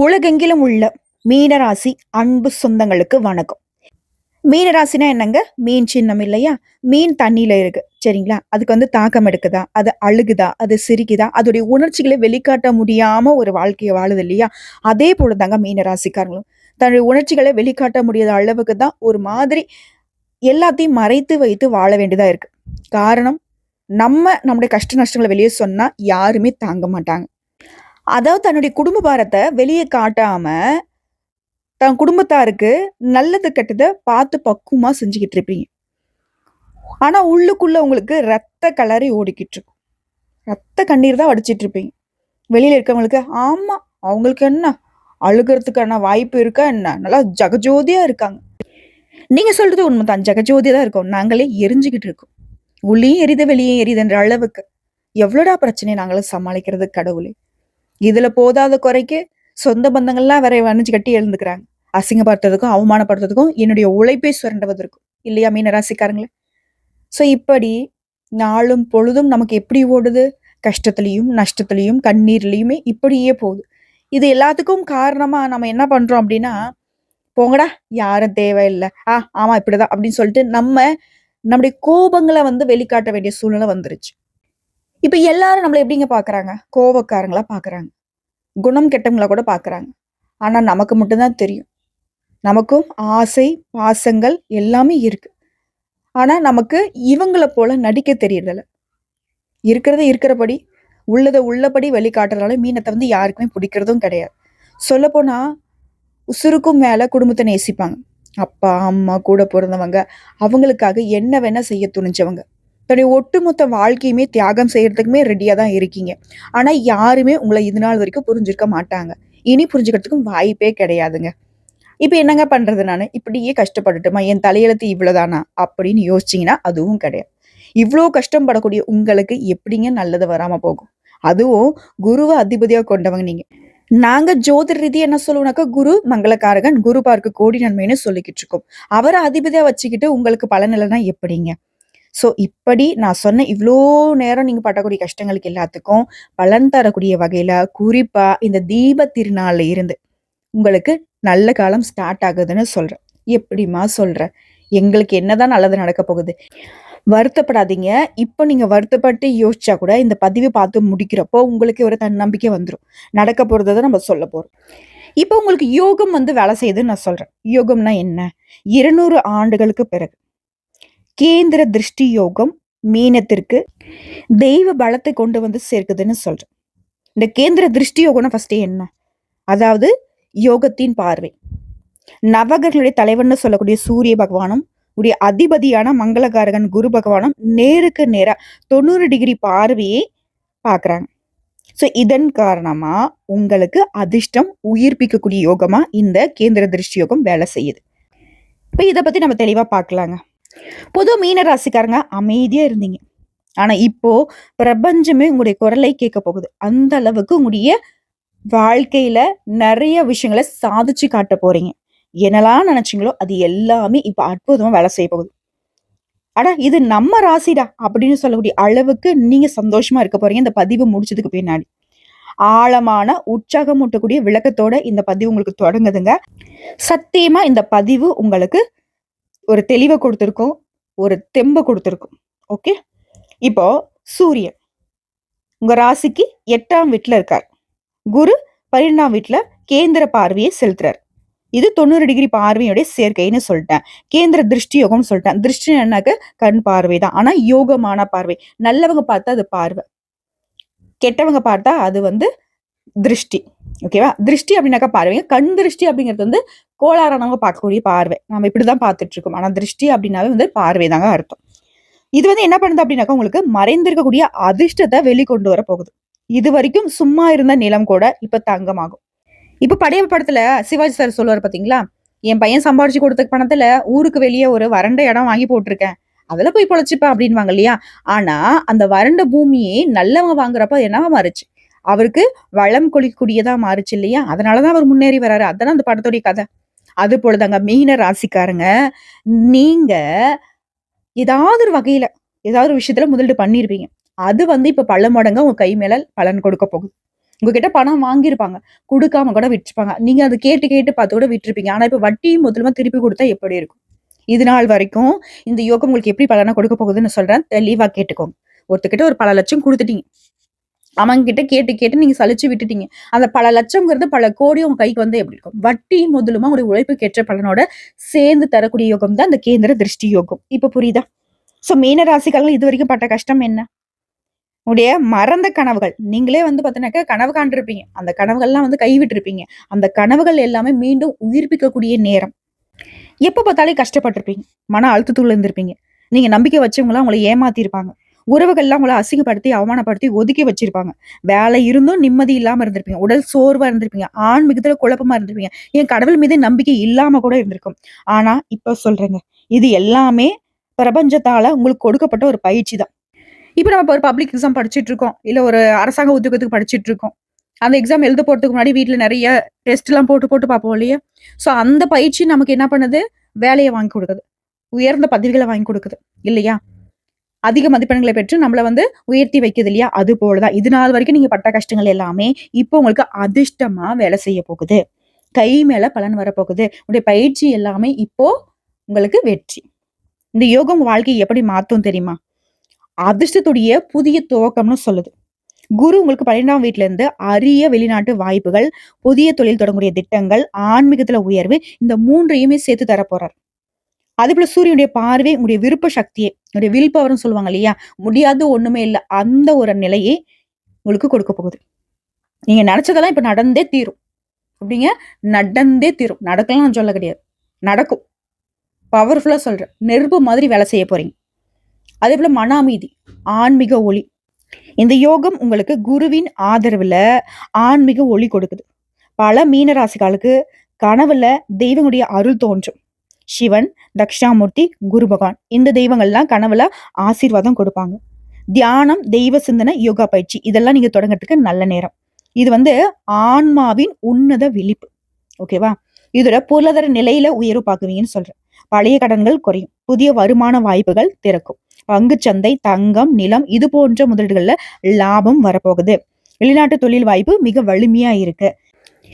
உலகெங்கிலும் உள்ள மீனராசி அன்பு சொந்தங்களுக்கு வணக்கம். மீனராசினா என்னங்க? மீன் சின்னம் இல்லையா? மீன் தண்ணியில இருக்கு. சரிங்களா? அதுக்கு வந்து தாக்கம் எடுக்குதா? அது அழுகுதா? அது சிரிக்குதா? அதோடைய உணர்ச்சிகளை வெளிக்காட்ட முடியாம ஒரு வாழ்க்கையை வாழுது இல்லையா? அதே போலதாங்க மீனராசிக்காரங்களும். தன்னுடைய உணர்ச்சிகளை வெளிக்காட்ட முடியாத அளவுக்கு தான் ஒரு மாதிரி எல்லாத்தையும் மறைத்து வைத்து வாழ வேண்டியதா இருக்கு. காரணம் நம்ம நம்முடைய கஷ்ட நஷ்டங்களை வெளியே சொன்னா யாருமே தாங்க மாட்டாங்க. அதாவது தன்னுடைய குடும்ப பாரத்தை வெளியே காட்டாம தன் குடும்பத்தாருக்கு நல்லது கெட்டதை பார்த்து பக்குவமாக செஞ்சுக்கிட்டு இருப்பீங்க. ஆனால் உள்ளுக்குள்ள உங்களுக்கு ரத்த கலரி ஓடிக்கிட்டு இருக்கும். ரத்த கண்ணீர் தான் வடிச்சிட்டு இருப்பீங்க. வெளியில் இருக்கவங்களுக்கு ஆமாம் அவங்களுக்கு என்ன? அழுகிறதுக்கான வாய்ப்பு இருக்கா என்ன? நல்லா ஜகஜோதியாக இருக்காங்க. நீங்கள் சொல்கிறது உண்மை தான் ஜகஜோதியாக தான் இருக்கோம். நாங்களே எரிஞ்சுக்கிட்டு இருக்கோம். உள்ளேயும் எரித வெளியே எரியுதுன்ற அளவுக்கு. எவ்வளோடா பிரச்சனை நாங்களும் சமாளிக்கிறது கடவுளே. இதுல போதாத குறைக்கு சொந்த பந்தங்கள்லாம் வேற வணிஞ்சு கட்டி எழுந்துக்கிறாங்க. அசிங்கப்படுத்துறதுக்கும் அவமானப்படுத்துறதுக்கும் என்னுடைய உழைப்பை சுரண்டுவதற்கும். இல்லையா மீனராசிக்காரங்களே? ஸோ இப்படி நாளும் பொழுதும் நமக்கு எப்படி ஓடுது? கஷ்டத்துலையும் நஷ்டத்துலையும் கண்ணீர்லையுமே இப்படியே போகுது. இது எல்லாத்துக்கும் காரணமா நம்ம என்ன பண்றோம் அப்படின்னா போங்கடா யாரும் தேவையில்லை. ஆ ஆமா இப்படிதான் அப்படின்னு சொல்லிட்டு நம்ம நம்முடைய கோபங்களை வந்து வெளிக்காட்ட வேண்டிய சூழ்நிலை வந்துருச்சு. இப்போ எல்லாரும் நம்மளை எப்படிங்க பார்க்குறாங்க கோவக்காரங்களா பார்க்குறாங்க குணம் கெட்டவங்களா கூட பார்க்குறாங்க ஆனால் நமக்கு மட்டும்தான் தெரியும். நமக்கும் ஆசை பாசங்கள் எல்லாமே இருக்கு. ஆனால் நமக்கு இவங்களை போல நடிக்க தெரியறதில்ல. இருக்கிறத இருக்கிறபடி உள்ளதை உள்ளபடி வெளிக்காட்டுறதுனால மீனத்தை வந்து யாருக்குமே பிடிக்கிறதும் கிடையாது. சொல்லப்போனால் உசுருக்கும் மேலே குடும்பத்தை நேசிப்பாங்க. அப்பா அம்மா கூட பிறந்தவங்க அவங்களுக்காக என்ன வேணால் செய்ய துணிஞ்சவங்க. தன்னுடைய ஒட்டுமொத்த வாழ்க்கையுமே தியாகம் செய்யறதுக்குமே ரெடியாக தான் இருக்கீங்க. ஆனா யாருமே உங்களை இது நாள் வரைக்கும் புரிஞ்சிருக்க மாட்டாங்க. இனி புரிஞ்சுக்கிறதுக்கும் வாய்ப்பே கிடையாதுங்க. இப்போ என்னங்க பண்றது நான்? இப்படியே கஷ்டப்பட்டுட்டுமா என் தலையெழுத்து இவ்வளவுதானா? அப்படின்னு யோசிச்சீங்கன்னா அதுவும் கிடையாது. இவ்வளோ கஷ்டப்படக்கூடிய உங்களுக்கு எப்படிங்க நல்லது வராம போகும்? அதுவும் குருவை அதிபதியாக கொண்டவங்க நீங்க. நாங்க ஜோதிட ரீதி என்ன சொல்லுவோம்னாக்கா குரு மங்களக்காரகன் குரு பார்க்க கோடி நன்மைன்னு சொல்லிக்கிட்டு இருக்கோம். அவரை அதிபதியா வச்சுக்கிட்டு உங்களுக்கு பலன் இல்லைன்னா எப்படிங்க? ஸோ இப்படி நான் சொன்ன இவ்வளோ நேரம் நீங்கள் பட்டக்கூடிய கஷ்டங்களுக்கு எல்லாத்துக்கும் பலன் தரக்கூடிய வகையில் குறிப்பாக இந்த தீப திருநாளில் இருந்து உங்களுக்கு நல்ல காலம் ஸ்டார்ட் ஆகுதுன்னு சொல்கிறேன் எப்படிமா சொல்கிறேன் எங்களுக்கு என்னதான் நல்லது நடக்க போகுது? வருத்தப்படாதீங்க. இப்போ நீங்கள் வருத்தப்பட்டு யோசிச்சா கூட இந்த பதிவை பார்த்து முடிக்கிறப்போ உங்களுக்கு ஒரு தன்னம்பிக்கை வந்துடும் நடக்க போறதை நம்ம சொல்ல போகிறோம் இப்போ உங்களுக்கு யோகம் வந்து வேலை செய்யுதுன்னு நான் சொல்கிறேன் யோகம்னா என்ன? இருநூறு ஆண்டுகளுக்கு பிறகு. கேந்திர திருஷ்டி யோகம் மீனத்திற்கு தெய்வ பலத்தை கொண்டு வந்து சேர்க்குதுன்னு சொல்றேன். இந்த கேந்திர திருஷ்டி யோகம்னா ஃபஸ்ட்டு என்ன? அதாவது யோகத்தின் பார்வை. நவகர்களுடைய தலைவர்னு சொல்லக்கூடிய சூரிய பகவானும் உடைய அதிபதியான மங்களகாரகன் குரு பகவானும் நேருக்கு நேராக தொண்ணூறு டிகிரி பார்வையை பார்க்குறாங்க. ஸோ இதன் காரணமாக உங்களுக்கு அதிர்ஷ்டம் உயிர்ப்பிக்கக்கூடிய யோகமாக இந்த கேந்திர திருஷ்டி யோகம் வேலை செய்யுது. இப்போ இதை பற்றி நம்ம தெளிவாக பார்க்கலாங்க. பொது மீன ராசிக்காரங்க அமைதியா இருந்தீங்க. ஆனா இப்போ பிரபஞ்சமே உங்களுடைய குரலை கேட்க போகுது. அந்த அளவுக்கு உங்களுடைய வாழ்க்கையில நிறைய விஷயங்களை சாதிச்சு காட்ட போறீங்க. என்னெல்லாம் நினைச்சீங்களோ அது எல்லாமே இப்ப அற்புதமா வேலை செய்ய போகுது. அடா இது நம்ம ராசிடா அப்படின்னு சொல்லக்கூடிய அளவுக்கு நீங்க சந்தோஷமா இருக்க போறீங்க. இந்த பதிவு முடிச்சதுக்கு பின்னாடி. ஆழமான உற்சாகம் ஊட்டக்கூடிய விளக்கத்தோட இந்த பதிவு உங்களுக்கு தொடங்குதுங்க. சத்தியமா இந்த பதிவு உங்களுக்கு ஒரு தெளிவை கொடுத்துருக்கோம் ஒரு தெம்பை கொடுத்துருக்கோம். ஓகே இப்போ சூரியன். உங்க ராசிக்கு எட்டாம் வீட்டுல இருக்கார். குரு பன்னெண்டாம் வீட்டில் கேந்திர பார்வையை செலுத்துறார். இது தொண்ணூறு டிகிரி பார்வையுடைய சேர்க்கைன்னு சொல்லிட்டேன். கேந்திர திருஷ்டி யோகம்னு சொல்லிட்டேன். திருஷ்டி என்னாக்க கண் பார்வை தான். ஆனால் யோகமான பார்வை. நல்லவங்க பார்த்தா அது பார்வை. கெட்டவங்க பார்த்தா அது வந்து திருஷ்டி. ஓகேவா திருஷ்டி அப்படின்னாக்கா பார்வைங்க. கண் திருஷ்டி அப்படிங்கிறது வந்து கோளாறானவங்க பார்க்கக்கூடிய பார்வை. நம்ம இப்படிதான் பார்த்துட்டு இருக்கோம் ஆனா திருஷ்டி அப்படின்னாவே வந்து பார்வை தாங்க அர்த்தம். இது வந்து என்ன பண்ணுது அப்படின்னாக்கா உங்களுக்கு மறைந்திருக்கக்கூடிய அதிர்ஷ்டத்தை வெளிக்கொண்டு வர போகுது. இது வரைக்கும் சும்மா இருந்த நிலம் கூட இப்ப தங்கமாகும். இப்ப படைய படத்துல சிவாஜி சார் சொல்லுவார் பாத்தீங்களா? என் பையன் சம்பாரிச்சு கொடுத்த பணத்துல ஊருக்கு வெளியே ஒரு வறண்ட இடம் வாங்கி போட்டிருக்கேன். அதுல போய் பொழைச்சிப்பா அப்படின்வாங்க இல்லையா? ஆனா அந்த வறண்ட பூமியை நல்லவங்க வாங்குறப்ப என்னவா மாறுச்சு? அவருக்கு வளம் கொளிக்கூடியதா மாறுச்சு இல்லையா? அதனாலதான் அவர் முன்னேறி வராரு. அதான் அந்த படத்துடைய கதை. அது போலதாங்க மீன ராசிக்காரங்க நீங்க ஏதாவது ஒரு வகையில ஏதாவது ஒரு விஷயத்துல முதலீடு பண்ணிருப்பீங்க. அது வந்து இப்ப பல மடங்கா உங்க கை மேல பலன் கொடுக்க போகுது. உங்ககிட்ட பணம் வாங்கியிருப்பாங்க. கொடுக்காம கூட விட்டுருப்பாங்க நீங்க அதை கேட்டு கேட்டு பார்த்து கூட விட்டுருப்பீங்க ஆனா இப்ப வட்டியும் முதலுமா திருப்பி கொடுத்தா எப்படி இருக்கும்? இது நாள் வரைக்கும் இந்த யோகம் உங்களுக்கு எப்படி பலனா கொடுக்க போகுதுன்னு சொல்றேன். தெளிவா கேட்டுக்கோங்க. ஒருத்தக்கிட்ட ஒரு பல லட்சம் கொடுத்துட்டீங்க. அவங்க கிட்ட கேட்டு கேட்டு நீங்க சலிச்சு விட்டுட்டீங்க. அந்த பல லட்சம்ங்கிறது பல கோடி உங்க கைக்கு வந்து எப்படி இருக்கும்? வட்டி முதலுமா உங்களுடைய உழைப்பு கேட்ட பலனோட சேர்ந்து தரக்கூடிய யோகம் தான் அந்த கேந்திர திருஷ்டி யோகம். இப்ப புரியுதா? சோ மீன ராசிக்காரங்க இது வரைக்கும் பட்ட கஷ்டம் என்ன? உடைய மறந்த கனவுகள். நீங்களே வந்து பார்த்தீங்கன்னாக்கா கனவு காண்டிருப்பீங்க அந்த கனவுகள்லாம் வந்து கைவிட்டிருப்பீங்க. அந்த கனவுகள் எல்லாமே மீண்டும் உயிர்ப்பிக்கக்கூடிய நேரம். எப்போ பார்த்தாலே கஷ்டப்பட்டிருப்பீங்க. மன அழுத்தத்துக்குள்ள இருந்திருப்பீங்க. நீங்க நம்பிக்கை வச்சவங்களாம் உங்களை ஏமாத்திருப்பாங்க. உறவுகள்லாம் உங்களை அசிங்கப்படுத்தி அவமானப்படுத்தி ஒதுக்கி வச்சிருப்பாங்க. வேலை இருந்தும் நிம்மதி இல்லாம இருந்திருப்பீங்க. உடல் சோர்வா இருந்திருப்பீங்க. ஆன்மீகத்துல குழப்பமா இருந்திருப்பீங்க. என் கடவுள் மீது நம்பிக்கை இல்லாம கூட இருந்திருக்கும். ஆனா இப்ப சொல்றேங்க. இது எல்லாமே பிரபஞ்சத்தால உங்களுக்கு கொடுக்கப்பட்ட ஒரு பயிற்சி தான். இப்போ நம்ம ஒரு பப்ளிக் எக்ஸாம் படிச்சுட்டு இருக்கோம். இல்ல ஒரு அரசாங்க உத்தியோகத்துக்கு படிச்சுட்டு இருக்கோம். அந்த எக்ஸாம் எழுத போறதுக்கு முன்னாடி வீட்டில் நிறைய டெஸ்ட் எல்லாம் போட்டு போட்டு பார்ப்போம் இல்லையா? சோ அந்த பயிற்சி நமக்கு என்ன பண்ணுது? வேலையை வாங்கி கொடுக்குது. உயர்ந்த பதவிகளை வாங்கி கொடுக்குது. இல்லையா? அதிக மதிப்பெண்களை பெற்று நம்மளை வந்து உயர்த்தி வைக்குது இல்லையா? அது போலதான். இது நாள் வரைக்கும் நீங்க பட்ட கஷ்டங்கள் எல்லாமே இப்போ உங்களுக்கு அதிர்ஷ்டமா வேலை செய்ய போகுது. கை மேல பலன் வரப்போகுது. உடைய பயிற்சி எல்லாமே இப்போ உங்களுக்கு வெற்றி. இந்த யோகம் உங்க வாழ்க்கையை எப்படி மாத்தும் தெரியுமா? அதிர்ஷ்டத்துடைய புதிய துவக்கம்னு சொல்லுது. குரு உங்களுக்கு பன்னிரெண்டாம் வீட்டுல இருந்து அரிய வெளிநாட்டு வாய்ப்புகள் புதிய தொழில் தொடங்கக்கூடிய திட்டங்கள் ஆன்மீகத்துல உயர்வு இந்த மூன்றையுமே சேர்த்து தர போறார் அதே போல சூரியனுடைய பார்வை உங்களுடைய விருப்ப சக்தியை உங்களுடைய வில் பவர்னு சொல்லுவாங்க இல்லையா? முடியாது ஒண்ணுமே இல்லை. அந்த ஒரு நிலையை உங்களுக்கு கொடுக்க போகுது. நீங்க நினைச்சதெல்லாம் இப்ப நடந்தே தீரும். அப்படிங்க நடந்தே தீரும். நடக்கலாம் நான் சொல்ல கிடையாது. நடக்கும். பவர்ஃபுல்லா சொல்றேன். நெருப்பு மாதிரி வேலை செய்ய போறீங்க. அதே போல மன அமைதி ஆன்மீக ஒளி. இந்த யோகம் உங்களுக்கு குருவின் ஆதரவுல ஆன்மீக ஒளி கொடுக்குது. பல மீனராசிகளுக்கு கனவுல தெய்வங்களுடைய அருள் தோன்றும். சிவன் தக்ஷாமூர்த்தி குரு பகவான். இந்த தெய்வங்கள்லாம் கனவுல ஆசீர்வாதம் கொடுப்பாங்க. தியானம் தெய்வ சிந்தனை யோகா பயிற்சி இதெல்லாம் நீங்க தொடங்குறதுக்கு நல்ல நேரம். இது வந்து ஆன்மாவின் உன்னத விழிப்பு. ஓகேவா இதோட பொருளாதார நிலையில உயர்வு பார்க்குவீங்கன்னு சொல்றேன். பழைய கடன்கள் குறையும். புதிய வருமான வாய்ப்புகள் திறக்கும். பங்குச்சந்தை தங்கம் நிலம் இது போன்ற முதலீடுகள்ல லாபம் வரப்போகுது. வெளிநாட்டு தொழில் வாய்ப்பு மிக வலிமையா இருக்கு.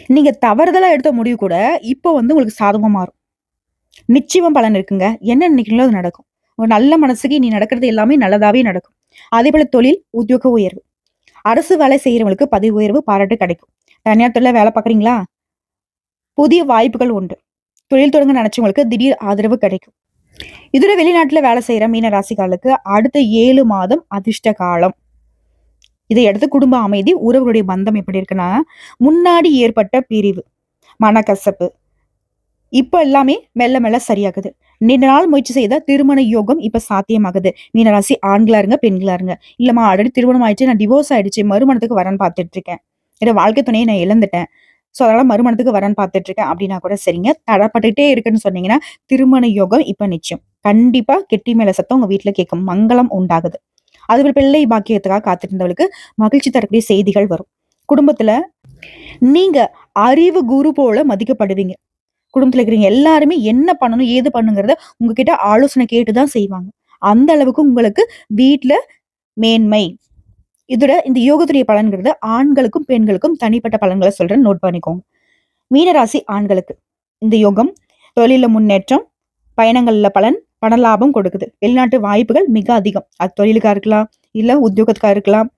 நீங்க தவறுதலா எடுத்த முடிவு கூட இப்போ வந்து உங்களுக்கு சாதகமா மாறும். நிச்சயம் பலன் இருக்குங்க. என்ன நினைக்கிறீங்களோ அது நடக்கும். ஒரு நல்ல மனசுக்கு நீ நடக்கிறது எல்லாமே நல்லதாவே நடக்கும். அதே போல தொழில் உத்தியோக உயர்வு. அரசு வேலை செய்யறவங்களுக்கு பதவி உயர்வு பாராட்டு கிடைக்கும். தனியார் தொழில வேலை பார்க்குறீங்களா? புதிய வாய்ப்புகள் உண்டு. தொழில் தொடங்க நினைச்சவங்களுக்கு திடீர் ஆதரவு கிடைக்கும். இதுல வெளிநாட்டுல வேலை செய்யற மீன ராசிகளுக்கு அடுத்த ஏழு மாதம் அதிர்ஷ்ட காலம். இதை அடுத்து குடும்ப அமைதி உறவுகளுடைய பந்தம் எப்படி இருக்குன்னா முன்னாடி ஏற்பட்ட பிரிவு. மனக்கசப்பு இப்போ எல்லாமே மெல்ல மெல்ல சரியாகுது. நீண்ட நாள் முயற்சி செய்த திருமண யோகம் இப்ப சாத்தியமாகுது. மீனராசி ஆண்களா இருங்க பெண்களா இருங்க. இல்லம்மா ஆல்ரெடி திருமணம் ஆயிடுச்சு நான் டிவோர்ஸ் ஆயிடுச்சு மறுமணத்துக்கு வரேன்னு பார்த்துட்டு இருக்கேன். என்னோட வாழ்க்கை துணையை நான் இழந்துட்டேன். ஸோ அதனால மறுமணத்துக்கு வரேன்னு பார்த்துட்டு இருக்கேன். அப்படின்னா கூட சரிங்க. தடப்பட்டுகிட்டே இருக்குன்னு சொன்னீங்கன்னா திருமண யோகம் இப்ப நிச்சயம். கண்டிப்பா கெட்டி மேல சத்தம் உங்க வீட்டுல கேட்கும் மங்களம் உண்டாகுது. அதுபோல் பிள்ளை பாக்கியத்துக்காக காத்துட்டு மகிழ்ச்சி தரக்கூடிய செய்திகள் வரும். குடும்பத்துல நீங்க அறிவு குரு போல மதிக்கப்படுவீங்க. குடும்பத்தில் இருக்கிறவங்க எல்லாருமே என்ன பண்ணணும் ஏது பண்ணுங்கிறத உங்ககிட்ட ஆலோசனை கேட்டு தான் செய்வாங்க. அந்த அளவுக்கு உங்களுக்கு வீட்டில் மேன்மை. இதோட இந்த யோகத்துடைய பலன்கிறது ஆண்களுக்கும் பெண்களுக்கும் தனிப்பட்ட பலன்களை சொல்றேன். நோட் பண்ணிக்கோங்க. மீனராசி ஆண்களுக்கு இந்த யோகம் தொழிலில் முன்னேற்றம் பயணங்களில் பலன் பண லாபம் கொடுக்குது. வெளிநாட்டு வாய்ப்புகள் மிக அதிகம். அது தொழிலுக்காக இருக்கலாம் இல்லை உத்தியோகத்துக்காக இருக்கலாம்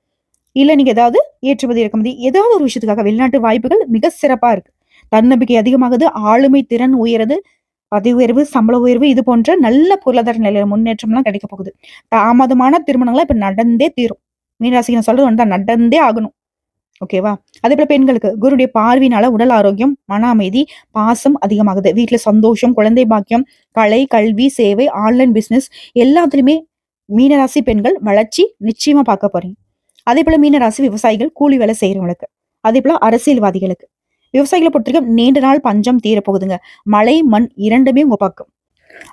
இல்லை நீங்கள் ஏதாவது ஏற்றுமதி இறக்குமதி ஏதாவது ஒரு விஷயத்துக்காக வெளிநாட்டு வாய்ப்புகள் மிக சிறப்பாக இருக்குது தன்னம்பிக்கை அதிகமாகுது ஆளுமை திறன் உயருது பதவி உயர்வு சம்பள உயர்வு இது போன்ற நல்ல பொருளாதார நிலையில முன்னேற்றம்லாம் கிடைக்க போகுது. தாமதமான திருமணங்கள்லாம் இப்ப நடந்தே தீரும். மீனராசிக்கு நான் சொல்றது வந்து நடந்தே ஆகணும். ஓகேவா? அதே போல பெண்களுக்கு குருடைய பார்வையினால உடல் ஆரோக்கியம் மன அமைதி பாசம் அதிகமாகுது. வீட்டுல சந்தோஷம் குழந்தை பாக்கியம் கலை கல்வி சேவை ஆன்லைன் பிசினஸ் எல்லாத்துலயுமே மீனராசி பெண்கள் வளர்ச்சி நிச்சயமா பார்க்க போறீங்க. அதே போல மீனராசி விவசாயிகள் கூலி வேலை செய்யறவங்களுக்கு அதே போல அரசியல்வாதிகளுக்கு. விவசாயிகளை பொறுத்தவரைக்கும் நீண்ட நாள் பஞ்சம் தீரப்போகுதுங்க. மழை மண் இரண்டுமே உங்க பக்கம்.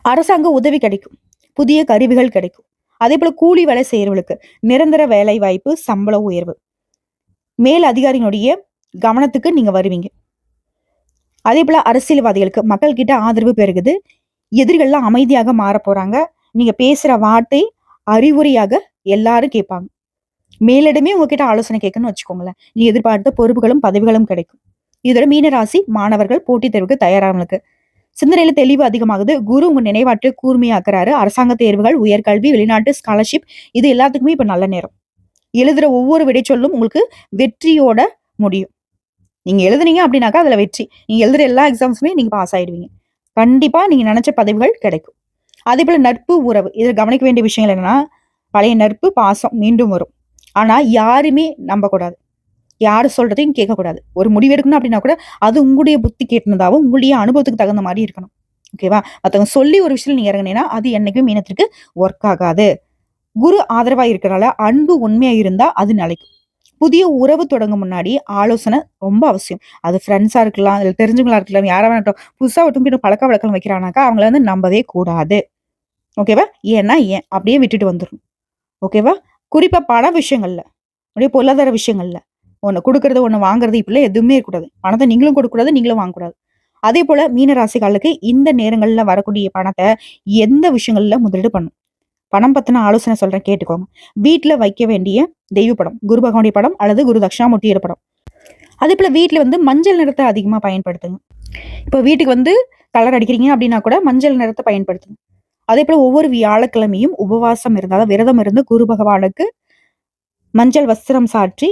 அரசாங்க உதவி கிடைக்கும். புதிய கருவிகள் கிடைக்கும். அதே போல கூலி வேலை செய்யறவங்களுக்கு நிரந்தர வேலை வாய்ப்பு சம்பள உயர்வு. மேல் அதிகாரியினுடைய கவனத்துக்கு நீங்க வருவீங்க. அதே போல அரசியல்வாதிகளுக்கு மக்கள் கிட்ட ஆதரவு பெருகுது. எதிரிகள்லாம் அமைதியாக மாற போறாங்க. நீங்க பேசுற வார்த்தை அறிவுரையாக எல்லாரும் கேட்பாங்க. மேலிடமே உங்ககிட்ட ஆலோசனை கேட்கணும்னு வச்சுக்கோங்களேன். நீ எதிர்பார்த்த பொறுப்புகளும் பதவிகளும் கிடைக்கும். இதோட மீனராசி மாணவர்கள் போட்டித் தேர்வுக்கு தயாரானவங்களுக்கு சிந்தனையில தெளிவு அதிகமாகுது. குரு உங்க நினைவாற்று கூர்மையாக்குறாரு. அரசாங்க தேர்வுகள் உயர்கல்வி வெளிநாட்டு ஸ்காலர்ஷிப் இது எல்லாத்துக்குமே இப்ப நல்ல நேரம். எழுதுற ஒவ்வொரு விடைச்சொல்லும் உங்களுக்கு வெற்றியோட முடியும். நீங்க எழுதுனீங்க அப்படின்னாக்கா அதுல வெற்றி. நீங்க எழுதுற எல்லா எக்ஸாம்ஸுமே நீங்க பாஸ் ஆயிடுவீங்க. கண்டிப்பா நீங்க நினைச்ச பதவிகள் கிடைக்கும். அதே போல நட்பு உறவு. இதில் கவனிக்க வேண்டிய விஷயங்கள் என்னன்னா பழைய நட்பு பாசம் மீண்டும் வரும். ஆனா யாருமே நம்பக்கூடாது. யார் சொல்றதையும் கேட்கக்கூடாது. ஒரு முடிவு எடுக்கணும் அப்படின்னா கூட அது உங்களுடைய புத்தி கேட்டிருந்தாவும் உங்களுடைய அனுபவத்துக்கு தகுந்த மாதிரி இருக்கணும். ஓகேவா மற்றவங்க சொல்லி ஒரு விஷயம் நீங்கள் இறங்குனீங்கன்னா அது என்றைக்கும் இனத்திற்கு ஒர்க் ஆகாது. குரு ஆதரவாக இருக்கிறனால அன்பு உண்மையாக இருந்தால் அது நிலைக்கும். புதிய உறவு தொடங்க முன்னாடி ஆலோசனை ரொம்ப அவசியம். அது ஃப்ரெண்ட்ஸாக இருக்கலாம் இல்லை தெரிஞ்சவங்களா இருக்கலாம் யாராக வேணட்டும் புதுசா பின்னும் பழக்க வழக்கம் வைக்கிறானாக்கா அவங்கள வந்து நம்பவே கூடாது. ஓகேவா ஏன்னா ஏன்? அப்படியே விட்டுட்டு வந்துடணும். ஓகேவா குறிப்பாக பண விஷயங்கள்ல அப்படியே பொருளாதார விஷயங்களில். ஒன்று கொடுக்கறது ஒன்று வாங்குறது இப்படிலாம் எதுவுமே இருக்கக்கூடாது பணத்தை நீங்களும் கொடுக்கக்கூடாது நீங்களும் வாங்கக்கூடாது. அதே போல மீன ராசிக்காரர்களுக்கு இந்த நேரங்களில் வரக்கூடிய பணத்தை எந்த விஷயங்கள்ல முதலீடு பண்ணும் பணம் பத்தின ஆலோசனை சொல்றேன் கேட்டுக்கோங்க. வீட்டில் வைக்க வேண்டிய தெய்வ படம் குரு பகவானுடைய படம் அல்லது குரு தட்சிணாமூர்த்தியோட படம். அதே போல வீட்டில் வந்து மஞ்சள் நிறத்தை அதிகமாக பயன்படுத்துங்க. இப்போ வீட்டுக்கு வந்து கலர் அடிக்கிறீங்க அப்படின்னா கூட மஞ்சள் நிறத்தை பயன்படுத்துங்க. அதே போல ஒவ்வொரு வியாழக்கிழமையும் உபவாசம் இருந்தால் விரதம் இருந்து குரு பகவானுக்கு மஞ்சள் வஸ்திரம் சாற்றி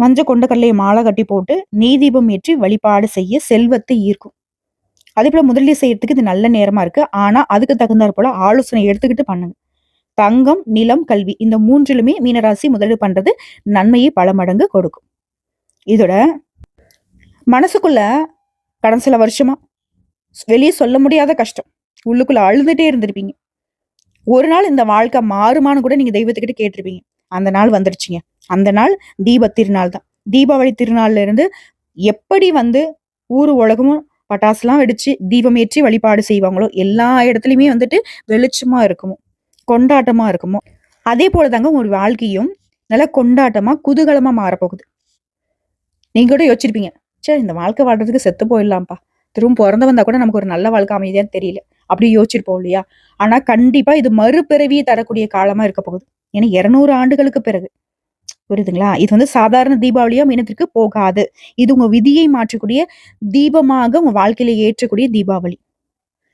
மஞ்சள் கொண்ட கடலையை மாலை கட்டி போட்டு நெய் தீபம் ஏற்றி வழிபாடு செய்ய செல்வத்தை ஈர்க்கும். அதே போல முதலீடு செய்யறதுக்கு இது நல்ல நேரமா இருக்கு. ஆனா அதுக்கு தகுந்தாற் போல ஆலோசனை எடுத்துக்கிட்டு பண்ணுங்க. தங்கம் நிலம் கல்வி இந்த மூன்றிலுமே மீனராசி முதலீடு பண்றது நன்மையை பல மடங்கு கொடுக்கும். இதோட மனசுக்குள்ள கடந்த சில வருஷமா வெளியே சொல்ல முடியாத கஷ்டம். உள்ளுக்குள்ள அழுதுட்டே இருந்திருப்பீங்க. ஒரு நாள் இந்த வாழ்க்கை மாறுமான்னு கூட நீங்க தெய்வத்துக்கிட்ட கேட்டிருப்பீங்க. அந்த நாள் வந்துருச்சுங்க. அந்த நாள் தீப திருநாள் தான். தீபாவளி திருநாள்ல இருந்து எப்படி வந்து ஊர் உலகமும் பட்டாசுலாம் வெடிச்சு தீபம் ஏற்றி வழிபாடு செய்வாங்களோ எல்லா இடத்துலையுமே வந்துட்டு வெளிச்சமா இருக்குமோ கொண்டாட்டமா இருக்குமோ அதே போலதாங்க ஒரு வாழ்க்கையும் நல்ல கொண்டாட்டமா குதூகலமா மாறப்போகுது. நீங்க கூட யோசிச்சிருப்பீங்க சரி இந்த வாழ்க்கை வாழ்றதுக்கு செத்து போயிடலாம்ப்பா. திரும்ப பிறந்து வந்தா கூட நமக்கு ஒரு நல்ல வாழ்க்கை அமைதியான்னு தெரியல. அப்படி யோசிச்சிருப்போம் இல்லையா? ஆனா கண்டிப்பா இது மறுபிறவியை தரக்கூடிய காலமா இருக்க போகுது. ஏன்னா இருநூறு ஆண்டுகளுக்கு பிறகு. புரியுதுங்களா? இது வந்து சாதாரண தீபாவளியா மீனத்திற்கு போகாது. இது உங்க விதியை மாற்றக்கூடிய தீபமாக உங்க வாழ்க்கையில ஏற்றக்கூடிய தீபாவளி.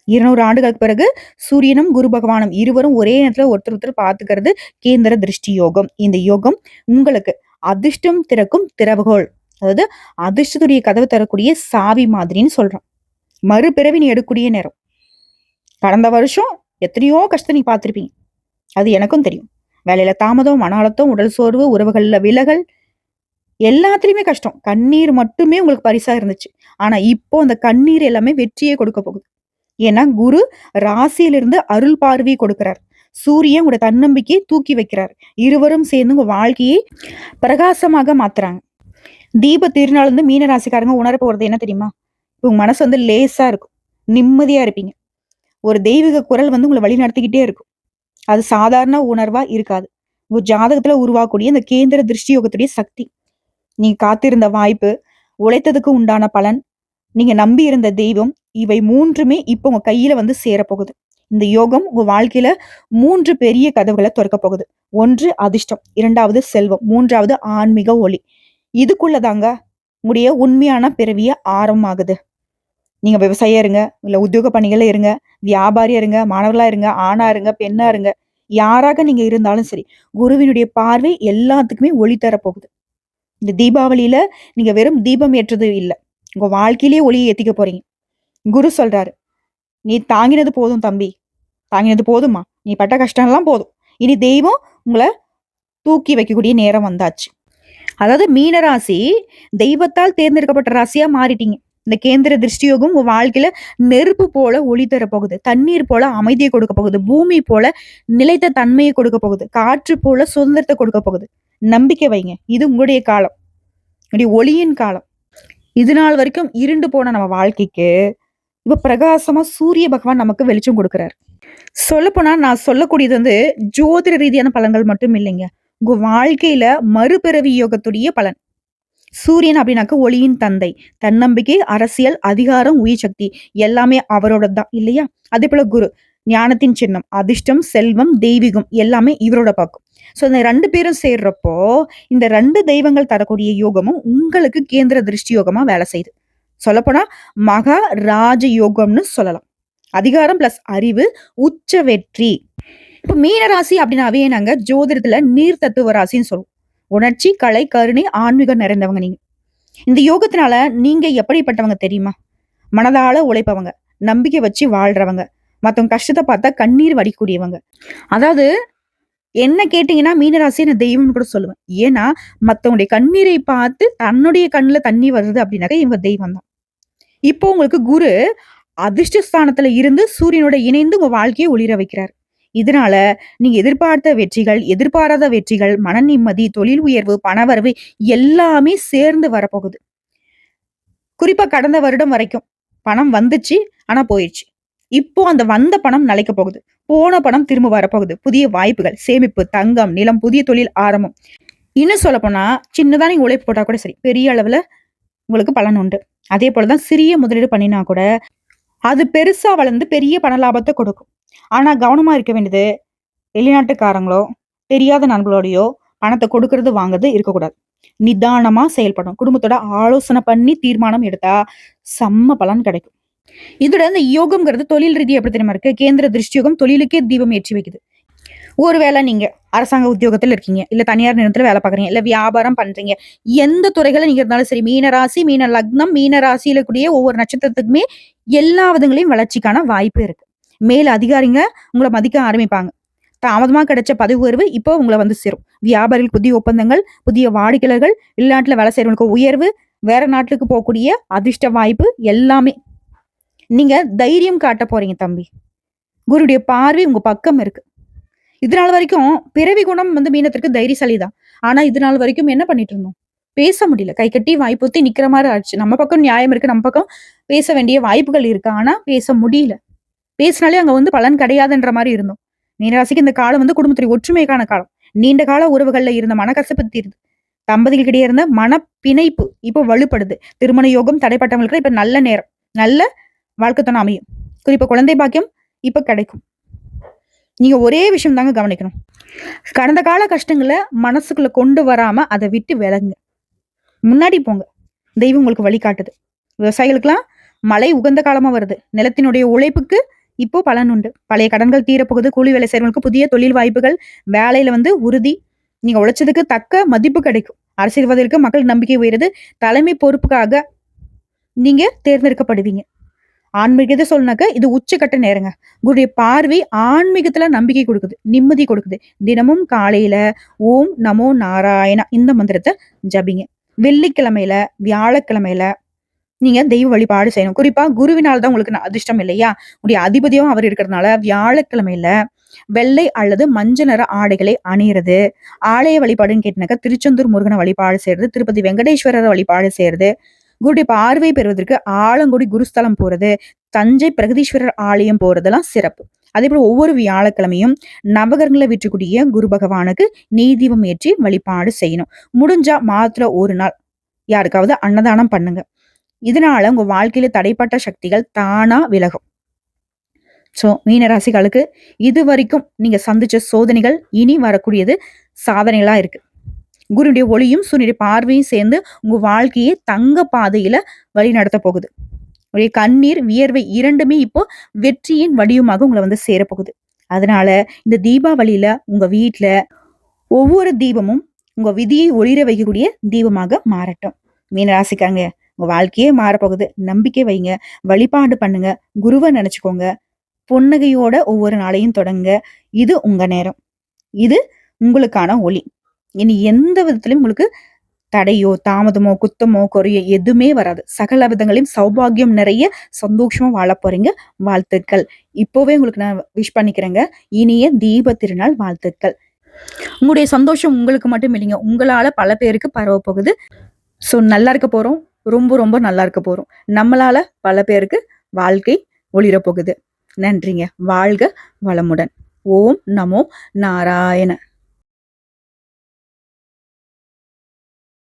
இருநூறு ஆண்டுகளுக்கு பிறகு சூரியனும் குரு பகவானும் இருவரும் ஒரே நேரத்துல ஒருத்தர் ஒருத்தர் பார்த்துக்கிறது கேந்திர திருஷ்டி யோகம். இந்த யோகம் உங்களுக்கு அதிர்ஷ்டம் திறக்கும் திறவுகோள். அதாவது அதிர்ஷ்டத்துடைய கதவு தரக்கூடிய சாவி மாதிரின்னு சொல்றோம். மறுபிறவி நீ எடுக்கக்கூடிய நேரம். கடந்த வருஷம் எத்தனையோ கஷ்டத்தை நீ பார்த்துருப்பீங்க. அது எனக்கும் தெரியும். வேலையில தாமதம் மன அழுத்தம் உடல் சோர்வு உறவுகள்ல விலகல் எல்லாத்துலயுமே கஷ்டம். கண்ணீர் மட்டுமே உங்களுக்கு பரிசா இருந்துச்சு. ஆனா இப்போ அந்த கண்ணீர் எல்லாமே வெற்றியே கொடுக்க போகுது. ஏன்னா குரு ராசியிலிருந்து அருள் பார்வையை கொடுக்கிறார். சூரியன் உங்களோட தன்னம்பிக்கையை தூக்கி வைக்கிறார். இருவரும் சேர்ந்து உங்க வாழ்க்கையை பிரகாசமாக மாத்துறாங்க. தீப திருநாள் வந்து மீன ராசிக்காரங்க உணர போறது என்ன தெரியுமா? உங்க மனசு வந்து லேசா இருக்கும். நிம்மதியா இருப்பீங்க. ஒரு தெய்வீக குரல் வந்து உங்களை வழி நடத்திக்கிட்டே இருக்கும். அது சாதாரண உணர்வா இருக்காது. உங்க ஜாதகத்துல உருவாக்கக்கூடிய இந்த கேந்திர திருஷ்டி யோகத்துடைய சக்தி. நீங்க காத்திருந்த வாய்ப்பு உழைத்ததுக்கு உண்டான பலன் நீங்க நம்பி இருந்த தெய்வம் இவை மூன்றுமே இப்போ உங்க கையில வந்து சேரப்போகுது. இந்த யோகம் உங்க வாழ்க்கையில மூன்று பெரிய கதவுகளை திறக்க போகுது. ஒன்று அதிர்ஷ்டம். இரண்டாவது செல்வம். மூன்றாவது ஆன்மீக ஒளி. இதுக்குள்ளதாங்க உடைய உண்மையான பிறவிய ஆரம்பமாகுது. நீங்க விவசாயம் இருங்க இல்ல உத்தியோக பணிகள்ல இருங்க வியாபாரியா இருங்க மாணவர்களா இருங்க ஆணா இருங்க பெண்ணா இருங்க யாராக நீங்க இருந்தாலும் சரி குருவினுடைய பார்வை எல்லாத்துக்குமே ஒளி தரப்போகுது இந்த தீபாவளியில நீங்க வெறும் தீபம் ஏற்றது இல்லை உங்க வாழ்க்கையிலேயே ஒளியை ஏத்திக்க போறீங்க. குரு சொல்றாரு நீ தாங்கினது போதும் தம்பி தாங்கினது போதுமா நீ பட்ட கஷ்டம்லாம் போதும். இனி தெய்வம் உங்களை தூக்கி வைக்கக்கூடிய நேரம் வந்தாச்சு. அதாவது மீனராசி தெய்வத்தால் தேர்ந்தெடுக்கப்பட்ட ராசியா மாறிட்டீங்க. இந்த கேந்திர திருஷ்டியோகம் உங்க வாழ்க்கையில நெருப்பு போல ஒளி தரப்போகுது. தண்ணீர் போல அமைதியை கொடுக்க போகுது. பூமி போல நிலைத்த தன்மையை கொடுக்க போகுது. காற்று போல சுதந்திரத்தை கொடுக்க போகுது. நம்பிக்கை வைங்க. இது உங்களுடைய காலம். உங்களுடைய ஒளியின் காலம். இது நாள் வரைக்கும் இருண்டு போன நம்ம வாழ்க்கைக்கு இப்ப பிரகாசமா சூரிய பகவான் நமக்கு வெளிச்சம் கொடுக்குறாரு. சொல்லப்போனா நான் சொல்லக்கூடியது வந்து ஜோதிட ரீதியான பலன்கள் மட்டும் இல்லைங்க. உங்க வாழ்க்கையில மறுபிறவி யோகத்துடைய பலன். சூரியன் அப்படின்னாக்க ஒளியின் தந்தை. தன்னம்பிக்கை அரசியல் அதிகாரம் உயிர் சக்தி எல்லாமே அவரோட தான் இல்லையா? அதே போல குரு ஞானத்தின் சின்னம் அதிர்ஷ்டம் செல்வம் தெய்வீகம் எல்லாமே இவரோட பக்கம். ஸோ இந்த ரெண்டு பேரும் சேர்றப்போ இந்த ரெண்டு தெய்வங்கள் தரக்கூடிய யோகமும் உங்களுக்கு கேந்திர திருஷ்டி யோகமா வேலை செய்யுது. சொல்லப்போனா மகா ராஜ யோகம்னு சொல்லலாம். அதிகாரம் பிளஸ் அறிவு உச்ச வெற்றி. இப்போ மீனராசி அப்படின்னாவே நாங்கள் ஜோதிடத்துல நீர் தத்துவ ராசின்னு சொல்லுவோம். உணர்ச்சி கலை கருணை ஆன்மீகம் நிறைந்தவங்க நீங்க. இந்த யோகத்தினால நீங்க எப்படிப்பட்டவங்க தெரியுமா? மனதால உழைப்பவங்க நம்பிக்கை வச்சு வாழ்றவங்க மற்றவங்க கஷ்டத்தை பார்த்தா கண்ணீர் வடிக்கூடியவங்க அதாவது என்ன கேட்டீங்கன்னா மீனராசி நான் தெய்வம்னு கூட சொல்லுவேன். ஏன்னா மற்றவங்களுடைய கண்ணீரை பார்த்து தன்னுடைய கண்ணில் தண்ணி வருது அப்படின்னாக்க இவங்க தெய்வம் தான். இப்போ உங்களுக்கு குரு அதிர்ஷ்டஸ்தானத்துல இருந்து சூரியனோட இணைந்து உங்க வாழ்க்கையை ஒளிர வைக்கிறார். இதனால நீங்க எதிர்பார்த்த வெற்றிகள் எதிர்பாராத வெற்றிகள் மன நிம்மதி தொழில் உயர்வு பணவரவு எல்லாமே சேர்ந்து வரப்போகுது. குறிப்பா கடந்த வருடம் வரைக்கும் பணம் வந்துச்சு ஆனா போயிடுச்சு இப்போ அந்த வந்த பணம் நிலைக்க போகுது. போன பணம் திரும்ப வரப்போகுது. புதிய வாய்ப்புகள் சேமிப்பு தங்கம் நிலம் புதிய தொழில் ஆரம்பம். இன்னும் சொல்ல போனா சின்னதா நீங்க உழைப்பு போட்டா கூட சரி பெரிய அளவுல உங்களுக்கு பலன் உண்டு. அதே போலதான் சிறிய முதலீடு பண்ணினா கூட அது பெருசா வளர்ந்து பெரிய பண லாபத்தை கொடுக்கும். ஆனா கவனமா இருக்க வேண்டியது வெளிநாட்டுக்காரங்களோ தெரியாத நண்பர்களோடையோ பணத்தை கொடுக்கறது வாங்குறது இருக்கக்கூடாது. நிதானமா செயல்படும் குடும்பத்தோட ஆலோசனை பண்ணி தீர்மானம் எடுத்தா செம்ம பலன் கிடைக்கும். இதோட இந்த யோகம்ங்கிறது தொழில் ரீதி எப்படி தெரியுமா இருக்கு? கேந்திர திருஷ்டியோகம் தொழிலுக்கே தீபம் ஏற்றி வைக்குது. ஒருவேளை நீங்க அரசாங்க உத்தியோகத்துல இருக்கீங்க இல்ல தனியார் நிறுவனத்தில் வேலை பாக்குறீங்க இல்ல வியாபாரம் பண்றீங்க எந்த துறைகளை நீங்க இருந்தாலும் சரி மீன ராசி மீன லக்னம் மீன ராசியில கூடிய ஒவ்வொரு நட்சத்திரத்துக்குமே எல்லா விதங்களையும் வளர்ச்சிக்கான வாய்ப்பு இருக்கு. மேல அதிகாரிங்க உங்களை மதிக்க ஆரம்பிப்பாங்க. தாமதமா கிடைச்ச பதவி உயர்வு இப்போ உங்களை வந்து சேரும். வியாபாரிகள் புதிய ஒப்பந்தங்கள் புதிய வாடிக்கையாளர்கள் வெளிநாட்டுல வேலை செய்யறவங்களுக்கு உயர்வு வேற நாட்டுக்கு போகக்கூடிய அதிர்ஷ்ட வாய்ப்பு எல்லாமே. நீங்க தைரியம் காட்ட போறீங்க தம்பி. குருடைய பார்வை உங்க பக்கம் இருக்கு. இதனால் வரைக்கும் பிறவி குணம் வந்து மீனத்திற்கு தைரியசாலி தான் ஆனா இது நாள் வரைக்கும் என்ன பண்ணிட்டு இருந்தோம்? பேச முடியல. கை கட்டி வாய்ப்புத்தி நிக்கிற மாதிரி ஆச்சு நம்ம பக்கம் நியாயம் இருக்கு நம்ம பக்கம் பேச வேண்டிய வாய்ப்புகள் இருக்கு. ஆனா பேச முடியல. பேசினாலே அங்க வந்து பலன் கிடையாதுன்ற மாதிரி இருந்தோம். மீனராசிக்கு இந்த காலம் வந்து குடும்பத்துடைய ஒற்றுமைக்கான காலம். நீண்ட கால உறவுகள்ல இருந்த மனக்கசப்பு தீருது. தம்பதிகளுக்கிடையே இருந்த மன பிணைப்பு இப்போ வலுப்படுது. திருமண யோகம் தடைப்பட்டவங்களுக்கு இப்ப நல்ல நேரம். நல்ல வாழ்க்கை துணை அமையும் குறிப்பா குழந்தை பாக்கியம் இப்ப கிடைக்கும். நீங்க ஒரே விஷயம் தாங்க கவனிக்கணும். கடந்த கால கஷ்டங்களை மனசுக்குள்ள கொண்டு வராம அதை விட்டு விலகுங்க. முன்னாடி போங்க. தெய்வம் உங்களுக்கு வழிகாட்டுது. விவசாயிகளுக்கெல்லாம் மழை உகந்த காலமா வருது. நிலத்தினுடைய உழைப்புக்கு இப்போ பலன் உண்டு. பழைய கடன்கள் தீரப்போகுது கூலி வேலை செய்கிறவங்களுக்கு புதிய தொழில் வாய்ப்புகள் வேலையில வந்து உறுதி. நீங்க உழைச்சதுக்கு தக்க மதிப்பு கிடைக்கும். அரசியல்வாதிகளுக்கு மக்கள் நம்பிக்கை உயருது. தலைமை பொறுப்புக்காக நீங்க தேர்ந்தெடுக்கப்படுவீங்க. ஆன்மீகத்தை சொல்லினாக்க இது உச்சக்கட்ட நேரங்க. குருடைய பார்வை ஆன்மீகத்துல நம்பிக்கை கொடுக்குது. நிம்மதி கொடுக்குது. தினமும் காலையில ஓம் நமோ நாராயணா இந்த மந்திரத்தை ஜபிங்க. வெள்ளிக்கிழமையில வியாழக்கிழமையில நீங்க தெய்வ வழிபாடு செய்யணும். குறிப்பா குருவினால் தான் உங்களுக்கு அதிர்ஷ்டம் இல்லையா? உடைய அதிபதியும் அவர் இருக்கிறதுனால வியாழக்கிழமையில வெள்ளை அல்லது மஞ்சள் நிற ஆடைகளை அணியிறது. ஆலய வழிபாடுன்னு கேட்டினாக்கா திருச்செந்தூர் முருகனை வழிபாடு செய்யறது திருப்பதி வெங்கடேஸ்வரரை வழிபாடு செய்யறது. குருடைய பார்வை பெறுவதற்கு ஆலங்குடி குருஸ்தலம் போறது தஞ்சை பிரகதீஸ்வரர் ஆலயம் போறதெல்லாம் சிறப்பு. அதே போல ஒவ்வொரு வியாழக்கிழமையும் நவகரங்களை விற்றுக்கூடிய குரு பகவானுக்கு நீதீபம் ஏற்றி வழிபாடு செய்யணும். முடிஞ்சா மாத்திர ஒரு நாள் யாருக்காவது அன்னதானம் பண்ணுங்க. இதனால உங்க வாழ்க்கையில தடைப்பட்ட சக்திகள் தானா விலகும். ஸோ மீனராசிகளுக்கு இது வரைக்கும் நீங்க சந்திச்ச சோதனைகள் இனி வரக்கூடியது சாதனைகளா இருக்கு. குருடைய ஒளியும் சூரியனுடைய பார்வையும் சேர்ந்து உங்க வாழ்க்கையை தங்க பாதையில வழி நடத்த போகுது. உடைய கண்ணீர் வியர்வை இரண்டுமே இப்போ வெற்றியின் வடிவமாக உங்களை வந்து சேரப்போகுது. அதனால இந்த தீபாவளியில உங்க வீட்டுல ஒவ்வொரு தீபமும் உங்க விதியை ஒளிர வைக்கக்கூடிய தீபமாக மாறட்டும். மீனராசிக்காங்க உங்க வாழ்க்கையே மாறப்போகுது. நம்பிக்கை வைங்க. வழிபாடு பண்ணுங்க. குருவை நினைச்சுக்கோங்க. புன்னகையோட ஒவ்வொரு நாளையும் தொடங்க. இது உங்க நேரம். இது உங்களுக்கான ஒளி. இனி எந்த விதத்துலையும் உங்களுக்கு தடையோ தாமதமோ குத்தமோ குறையோ எதுவுமே வராது. சகல விதங்களையும் சௌபாகியம் நிறைய சந்தோஷமா வாழ போறீங்க. வாழ்த்துக்கள். இப்போவே உங்களுக்கு நான் விஷ் பண்ணிக்கிறேங்க. இனிய தீப திருநாள் வாழ்த்துக்கள். உங்களுடைய சந்தோஷம் உங்களுக்கு மட்டும் இல்லைங்க. உங்களால பல பேருக்கு பரவ போகுது ஸோ நல்லா இருக்க போறோம். ரொம்ப ரொம்ப நல்லா இருக்க போறோம். நம்மளால பல பேருக்கு வாழ்க்கை ஒளிர போகுது. நன்றிங்க. வாழ்க வளமுடன். ஓம் நமோ நாராயண.